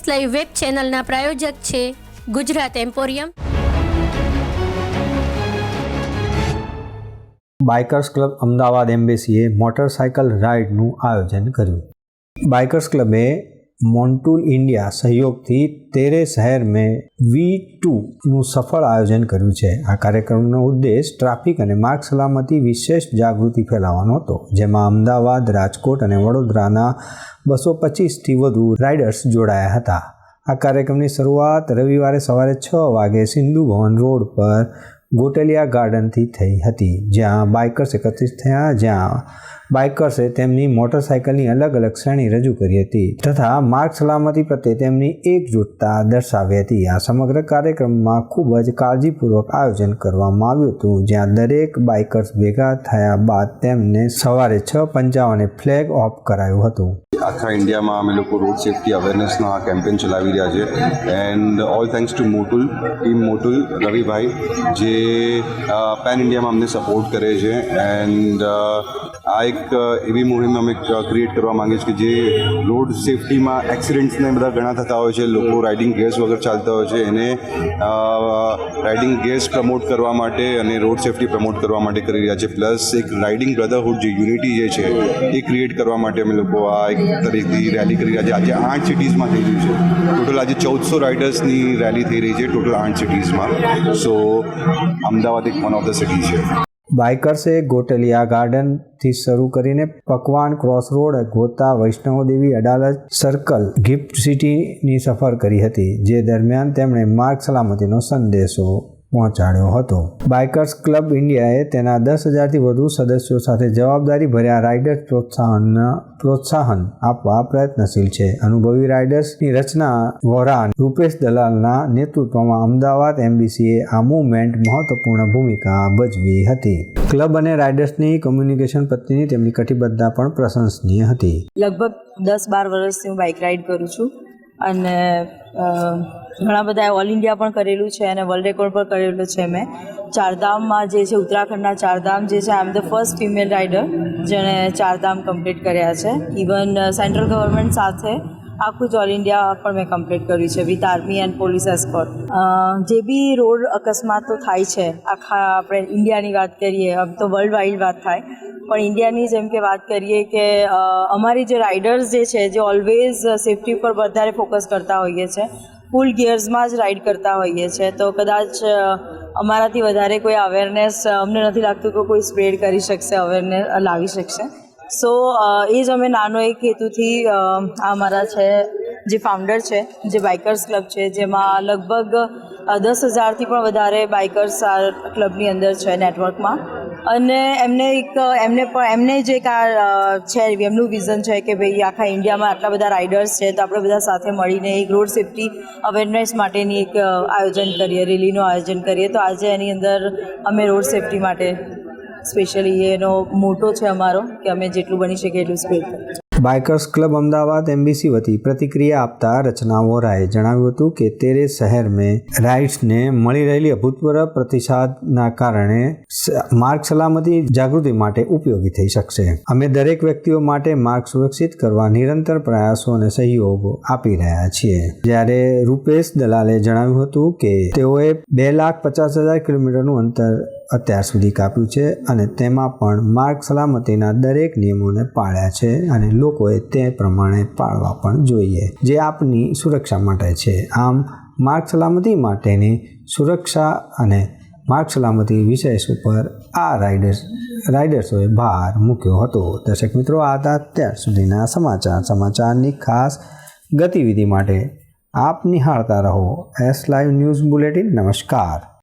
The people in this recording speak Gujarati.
એસ લાઈવ વેબ ચેનલના પ્રાયોજક છે Gujarat emporium. Bikers club Ahmedabad એમ્બેસીએ motorcycle રાઇડનું આયોજન કર્યું. બાઇકર્સ ક્લબે મોન્ટુલ ઇન્ડિયા સહયોગથી તેરે શહેર મેં વી ટુનું સફળ આયોજન કર્યું છે. આ કાર્યક્રમનો ઉદ્દેશ ટ્રાફિક અને માર્ગ સલામતી વિશેષ જાગૃતિ ફેલાવવાનો હતો, જેમાં અમદાવાદ, રાજકોટ અને વડોદરાના બસો પચીસથી વધુ રાઇડર્સ જોડાયા હતા. આ કાર્યક્રમની શરૂઆત રવિવારે સવારે છ વાગે સિંધુ ભવન રોડ પર ગોટેલિયા ગાર્ડનથી થઈ હતી, જ્યાં બાઇકર્સ એકત્રિત થયા, જ્યાં બાઇકર્સે તેમની મોટરસાયકલની અલગ અલગ શ્રેણી રજૂ કરી હતી તથા માર્ગ સલામતી પ્રત્યે તેમની એકજૂટતા દર્શાવી હતી. આ સમગ્ર કાર્યક્રમમાં ખૂબ જ કાળજીપૂર્વક આયોજન કરવામાં આવ્યું હતું, જ્યાં દરેક બાઇકર્સ ભેગા થયા બાદ તેમને સવારે છ પંચાવને ફ્લેગ ઓફ કરાયું હતું. આખા ઇન્ડિયામાં અમે લોકો રોડ સેફ્ટી અવેરનેસના આ કેમ્પેન ચલાવી રહ્યા છે. And all thanks to Motul team Motul, Ravibhai, જે પેન ઇન્ડિયામાં અમને સપોર્ટ કરે છે. એન્ડ આ એક એવી મુહિમ અમે ક્રિએટ કરવા માંગીએ છીએ કે જે રોડ સેફ્ટીમાં એક્સિડન્ટ્સને બધા ઘણા થતા હોય છે. લોકો રાઇડિંગ ગેર્સ વગર ચાલતા હોય છે. એને રાઇડિંગ ગેર્સ પ્રમોટ કરવા માટે અને રોડ સેફ્ટી પ્રમોટ કરવા માટે કરી રહ્યા છે. પ્લસ એક રાઇડિંગ બ્રધરહુડ જે યુનિટી જે છે, એ ક્રિએટ કરવા માટે અમે લોકો આ એક તરીકેથી રેલી કરી રહ્યા છે. આજે આઠ સિટીઝમાં થઈ રહ્યું છે. ટોટલ આજે ચૌદસો રાઇડર્સની રેલી થઈ રહી છે ટોટલ આઠ સિટીઝમાં સો અમદાવાદ એક વન ઓફ ધ સિટી છે. બાઇકર્સે ગોટલિયા ગાર્ડનથી શરૂ કરીને Pakwan cross road Gota Vaishnavdevi Adalaj circle gift સિટીની સફર કરી હતી. જે દરમિયાન તેમણે માર્ગ સલામતીનો સંદેશો પહોંચાડ્યો હતો. બાઇકર્સ ક્લબ ઇન્ડિયાએ તેના દસ હજારથી વધુ સદસ્યો સાથે જવાબદારી ભર્યા રાઇડર્સ પ્રોત્સાહન પ્રોત્સાહન આપવા પ્રયત્નશીલ છે. અનુભવી રાઇડર્સની રચના વોરા રૂપેશ દલાલના નેતૃત્વમાં અમદાવાદ એમબીસીએ આ મુવમેન્ટ મહત્વપૂર્ણ ભૂમિકા ભજવી હતી. ક્લબ અને રાઇડર્સની કોમ્યુનિકેશન પ્રત્યેની તેમની કટિબદ્ધતા પણ પ્રશંસનીય હતી. લગભગ દસ બાર વર્ષથી હું બાઇક રાઇડ કરું છું અને ઘણા બધા ઓલ ઇન્ડિયા પણ કરેલું છે અને વર્લ્ડ રેકોર્ડ પણ કરેલું છે મેં. ચારધામમાં જે છે, ઉત્તરાખંડના ચારધામ જે છે I am the first female rider જેણે ચારધામ કમ્પ્લીટ કર્યા છે. ઇવન સેન્ટ્રલ ગવર્મેન્ટ સાથે આખું જ ઓલ ઇન્ડિયા પણ મેં કમ્પ્લીટ કર્યું છે with army and police escort જે બી રોડ અકસ્માતો થાય છે, આખા આપણે ઇન્ડિયાની વાત કરીએ, આમ તો વર્લ્ડ વાઇડ વાત થાય, પણ ઇન્ડિયાની જેમ કે વાત કરીએ કે અમારી જે રાઇડર્સ જે છે, જે ઓલવેઝ સેફટી પર વધારે ફોકસ કરતા હોઈએ છે ફૂલ ગિયર્સમાં જ રાઇડ કરતા હોઈએ છે, તો કદાચ અમારાથી વધારે કોઈ અવેરનેસ અમને નથી લાગતું કે કોઈ સ્પ્રેડ કરી શકશે અવેરનેસ લાવી શકશે. સો એ જ અમે નાનો એક હેતુથી આ અમારા છે, જે ફાઉન્ડર છે, જે બાઇકર્સ ક્લબ છે, જેમાં લગભગ દસ હજારથી પણ વધારે બાઇકર્સ આ ક્લબની અંદર છે નેટવર્કમાં અને એમને એક, એમને પણ, એમને જે એક આ છે, એમનું વિઝન છે કે ભાઈ આખા ઇન્ડિયામાં આટલા બધા રાઇડર્સ છે તો આપણે બધા સાથે મળીને એક રોડ સેફટી અવેરનેસ માટેની એક આયોજન કરીએ, રેલીનું આયોજન કરીએ. તો આજે એની અંદર અમે રોડ સેફટી માટે સ્પેશિયલી એનો મોટો છે અમારો કે અમે જેટલું બની શકે એટલું speed bikers club Ahmedabad MBC વતી પ્રતિક્રિયા આપતા રચના વોરાએ જણાવ્યું હતું કે તેરે શહેર મેં રાઇડ્સને મળી રહેલી અભૂતપૂર્વ પ્રતિસાદના કારણે માર્ગ સલામતી જાગૃતિ માટે ઉપયોગી થઈ શકશે. અમે દરેક વ્યક્તિઓ માટે માર્ગ સુરક્ષિત કરવા નિરંતર પ્રયાસો અને સહયોગ આપી રહ્યા છીએ. જ્યારે રૂપેશ દલાલે જણાવ્યું હતું કે તેઓએ બે લાખ પચાસ હજાર કિલોમીટરનું અંતર અત્યાર સુધી કાપ્યું છે અને તેમાં પણ માર્ગ સલામતીના દરેક નિયમોને પાળ્યા છે અને લોકોએ તે પ્રમાણે પાળવા પણ જોઈએ. જે આપની સુરક્ષા માટે છે. આમ, માર્ગ સલામતી માટેની સુરક્ષા અને માર્ગ સલામતી વિષય ઉપર આ રાઇડર્સ, રાઇડર્સોએ ભાર મૂક્યો હતો. દર્શક મિત્રો, આ હતા અત્યાર સુધીના સમાચાર. સમાચારની ખાસ ગતિવિધિ માટે આપ નિહાળતા રહો. એસ લાઈવ ન્યૂઝ બુલેટિન નમસ્કાર.